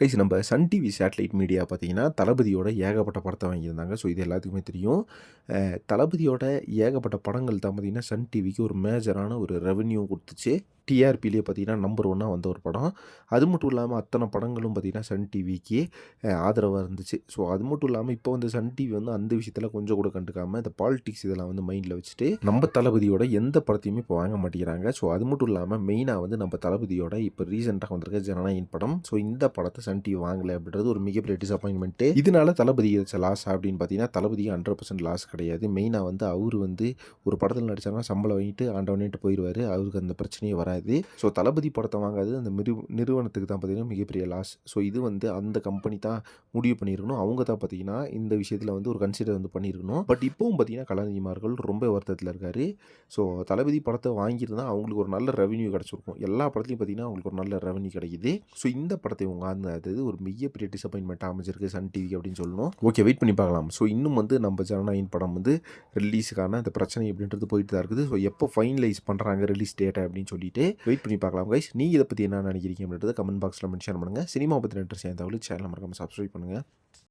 Guys நம்ம Sun TV satellite media பார்த்தீங்கன்னா தளபதியோட ஏகப்பட்ட படத்தை வாங்கியிருந்தாங்க. ஸோ இது எல்லாத்துக்குமே தெரியும். தளபதியோட ஏகப்பட்ட படங்கள் தான் பார்த்தீங்கன்னா சன் டிவிக்கு ஒரு மேஜரான ஒரு ரெவன்யூ கொடுத்துச்சு. டிஆர்பிலே பார்த்தீங்கன்னா நம்பர் ஒன்னாக வந்த ஒரு படம். அது மட்டும் இல்லாமல் அத்தனை படங்களும் பார்த்தீங்கன்னா சன் டிவிக்கு ஆதரவாக இருந்துச்சு. ஸோ அது மட்டும் இல்லாமல் இப்போ வந்து சன் டிவி வந்து அந்த விஷயத்தில் கொஞ்சம் கூட கண்டுக்காமல் இந்த பாலிடிக்ஸ் இதெல்லாம் வந்து மைண்டில் வச்சுட்டு நம்ம தளபதியோட எந்த படத்தையுமே இப்போ வாங்க மாட்டேங்கிறாங்க. ஸோ அது மட்டும் இல்லாமல் மெயினாக வந்து நம்ம தளபதியோட இப்போ ரீசெண்டாக வந்திருக்க ஜனநாயகன் படம். ஸோ இந்த படத்தை சன் டிவி வாங்கலை அப்படின்றது ஒரு மிகப்பெரிய டிசப்பாயின்மெண்ட்டு இதனால தளபதி லாஸ் அப்படின்னு பார்த்தீங்கன்னா தளபதி ஹண்ட்ரட் பர்சன்ட் லாஸ் கிடையாது. மெயினாக வந்து அவர் வந்து ஒரு படத்தில் நடித்தாங்கன்னா சம்பளம் வாங்கிட்டு ஆண்டவனிட்டு போயிடுவார் அவருக்கு அந்த பிரச்சனையே வராது. ஸோ தளபதி படத்தை வாங்காது அந்த மிரு நிறுவனத்துக்கு தான் பார்த்தீங்கன்னா மிகப்பெரிய லாஸ் ஸோ இது வந்து அந்த கம்பெனி தான் முடிவு பண்ணியிருக்கணும். அவங்க தான் பார்த்தீங்கன்னா இந்த விஷயத்தில் வந்து ஒரு கன்சிடர் வந்து பண்ணியிருக்கணும். பட் இப்போவும் பார்த்தீங்கன்னா கலாநிதிமார்கள் ரொம்ப வருத்தத்தில் இருக்கார். ஸோ தளபதி படத்தை வாங்கியிருந்தா அவங்களுக்கு ஒரு நல்ல ரெவன்யூ கிடச்சிருக்கும். எல்லா படத்துலையும் பார்த்தீங்கன்னா அவங்களுக்கு ஒரு நல்ல ரெவன்யூ கிடைக்குது. ஸோ இந்த படத்தை இவங்க வாங்கினது ஒரு மிகப்பெரிய டிசப்பாயின்மெண்ட்டாக அமைஞ்சிருக்கு சன் டிவிக்கு அப்படின்னு சொல்லணும். ஓகே வெயிட் பண்ணி பார்க்கலாம். ஸோ இன்னும் வந்து நம்ம ஜனநாயகன் படம் வந்து ரிலீஸுக்கான அந்த பிரச்சனை அப்படின்றது போயிட்டு தான் இருக்குது. ஸோ எப்போ ஃபைனலைஸ் பண்ணுறாங்க ரிலீஸ் டேட்டை அப்படின்னு சொல்லிட்டு வெயிட் பண்ணி பார்க்கலாம். கைஸ் நீங்கள் இதை பற்றி என்ன நினைக்கிறீங்க அப்படின்றத கமெண்ட் பாக்ஸில் மென்ஷன் பண்ணுங்கள் சினிமா பற்றி நன்றி தகவல் சேனல் மறக்காமல் சப்ஸ்கிரைப் பண்ணுங்கள்